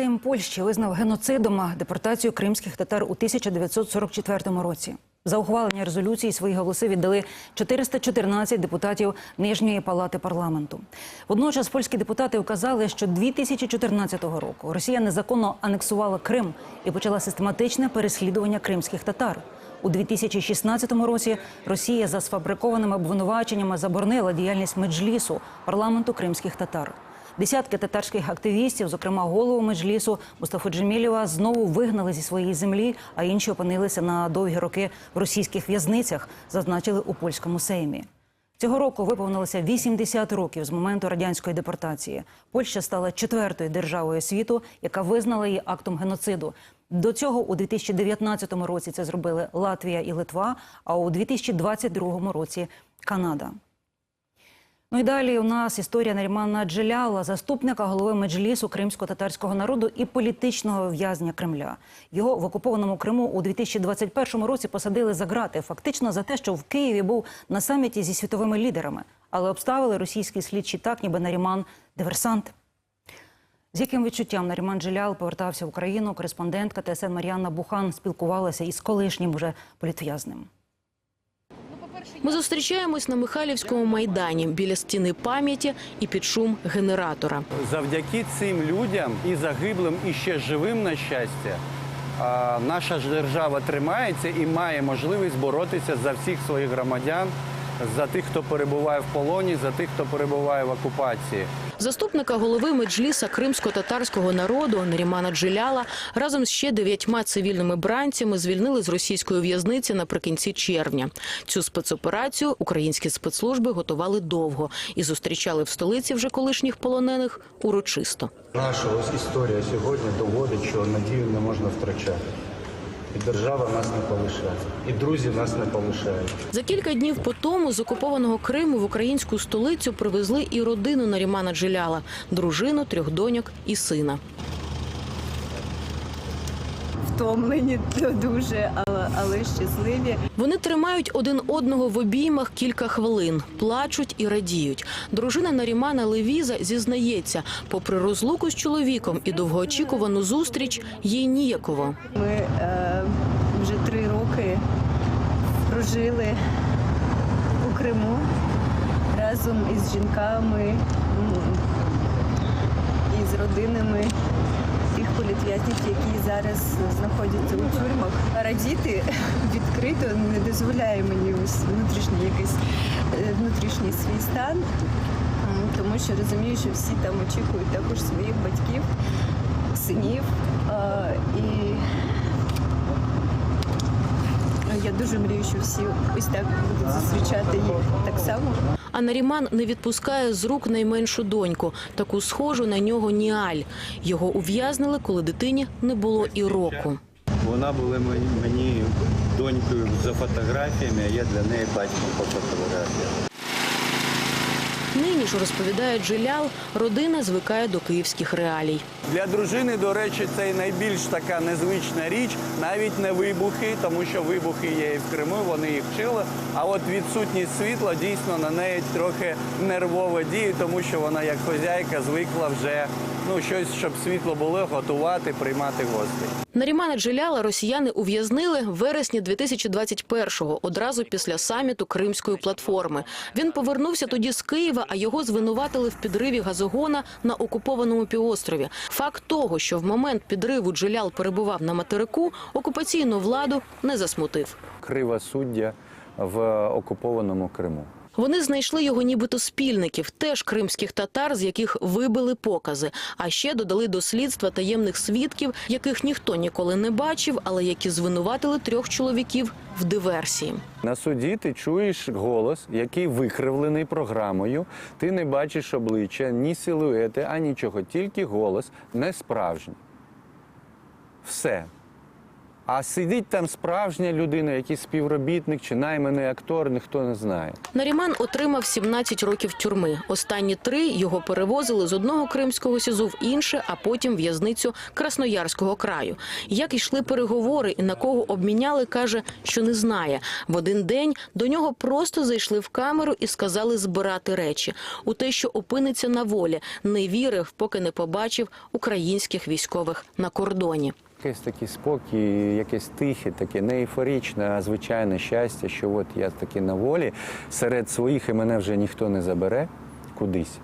Сейм Польщі визнав геноцидом депортацію кримських татар у 1944 році. За ухвалення резолюції свої голоси віддали 414 депутатів Нижньої палати парламенту. Водночас польські депутати вказали, що 2014 року Росія незаконно анексувала Крим і почала систематичне переслідування кримських татар. У 2016 році Росія за сфабрикованими обвинуваченнями заборонила діяльність меджлісу парламенту кримських татар. Десятки татарських активістів, зокрема голову меджлісу Мустафу Джемілєва, знову вигнали зі своєї землі, а інші опинилися на довгі роки в російських в'язницях, зазначили у польському сеймі. Цього року виповнилося 80 років з моменту радянської депортації. Польща стала четвертою державою світу, яка визнала її актом геноциду. До цього у 2019 році це зробили Латвія і Литва, а у 2022 році Канада. Ну і далі у нас історія Нарімана Джеляла, заступника голови меджлісу кримсько-татарського народу і політичного в'язня Кремля. Його в окупованому Криму у 2021 році посадили за грати, фактично за те, що в Києві був на саміті зі світовими лідерами, але обставили російські слідчі так, ніби Наріман диверсант. З яким відчуттям Наріман Джелял повертався в Україну, кореспондентка ТСН Мар'яна Бухан спілкувалася із колишнім уже політв'язним. Ми зустрічаємось на Михайлівському майдані біля стіни пам'яті і під шум генератора. Завдяки цим людям і загиблим, і ще живим, на щастя, наша ж держава тримається і має можливість боротися за всіх своїх громадян, за тих, хто перебуває в полоні, за тих, хто перебуває в окупації. Заступника голови меджліса кримсько-татарського народу Нарімана Джиляла разом з ще дев'ятьма цивільними бранцями звільнили з російської в'язниці наприкінці червня. Цю спецоперацію українські спецслужби готували довго і зустрічали в столиці вже колишніх полонених урочисто. Наша ось історія сьогодні доводить, що надію не можна втрачати. І держава нас не полишає, і друзі нас не полишають. За кілька днів по тому з окупованого Криму в українську столицю привезли і родину Нарімана Джиляла, дружину, трьох доньок і сина. Втомлені дуже, але, але щасливі. Вони тримають один одного в обіймах кілька хвилин, плачуть і радіють. Дружина Нарімана Левіза зізнається, попри розлуку з чоловіком і довгоочікувану зустріч, їй ніяково. Ми е, вже три роки прожили у Криму разом із жінками м, і з родинами політв'язнів, які зараз знаходяться у тюрмах. Радіти відкрито не дозволяє мені ось внутрішній якийсь е, внутрішній свій стан, тому що розумію, що всі там очікують також своїх батьків, синів. І Ну, я дуже мрію, що всі ось так будуть зустрічати їх так само. А Наріман не відпускає з рук найменшу доньку, таку схожу на нього Ніаль. Його ув'язнили, коли дитині не було і року. Вона була мені- донькою за фотографіями, а я для неї батьком по фотографіям. Нині ж розповідає Джилял, родина звикає до київських реалій. Для дружини, до речі, це найбільш така незвична річ, навіть не вибухи, тому що вибухи є і в Криму, вони їх вчили. А от відсутність світла дійсно на неї трохи нервово діє, тому що вона як хозяйка звикла вже ну щось, щоб світло було, готувати, приймати гостей. Нарімана Джиляла росіяни ув'язнили в вересні 2021-го, одразу після саміту Кримської платформи. Він повернувся тоді з Києва, а його звинуватили в підриві газогона на окупованому півострові. Факт того, що в момент підриву Джелял перебував на материку, окупаційну владу не засмутив. Кривосуддя в окупованому Криму. Вони знайшли його нібито спільників, теж кримських татар, з яких вибили покази. А ще додали до слідства таємних свідків, яких ніхто ніколи не бачив, але які звинуватили трьох чоловіків в диверсії. На суді ти чуєш голос, який викривлений програмою. Ти не бачиш обличчя, ні силуети, а нічого, тільки голос не справжній. Все. А сидить там справжня людина, якийсь співробітник чи найманий актор, ніхто не знає. Наріман отримав 17 років тюрми. Останні три його перевозили з одного кримського СІЗО в інше, а потім в'язницю Красноярського краю. Як йшли переговори і на кого обміняли, каже, що не знає. В один день до нього просто зайшли в камеру і сказали збирати речі. У те, що опиниться на волі, не вірив, поки не побачив українських військових на кордоні. Якийсь такий спокій, якесь тихе, таке не ейфорічне, а звичайне щастя, що от я таки на волі серед своїх і мене вже ніхто не забере кудись.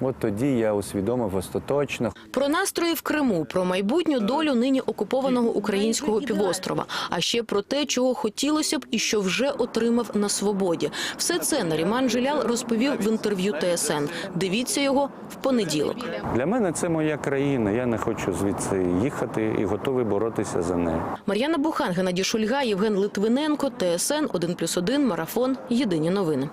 От тоді я усвідомив остаточно, Про настрої в Криму, про майбутню долю нині окупованого українського півострова, а ще про те, чого хотілося б і що вже отримав на свободі. Все це Наріман Жилял розповів в інтерв'ю ТСН. Дивіться його в понеділок. Для мене це моя країна. Я не хочу звідси їхати і готовий боротися за неї. Мар'яна Бухан, Геннадій Шульга, Євген Литвиненко, ТСН 1+,1, Марафон. Єдині новини.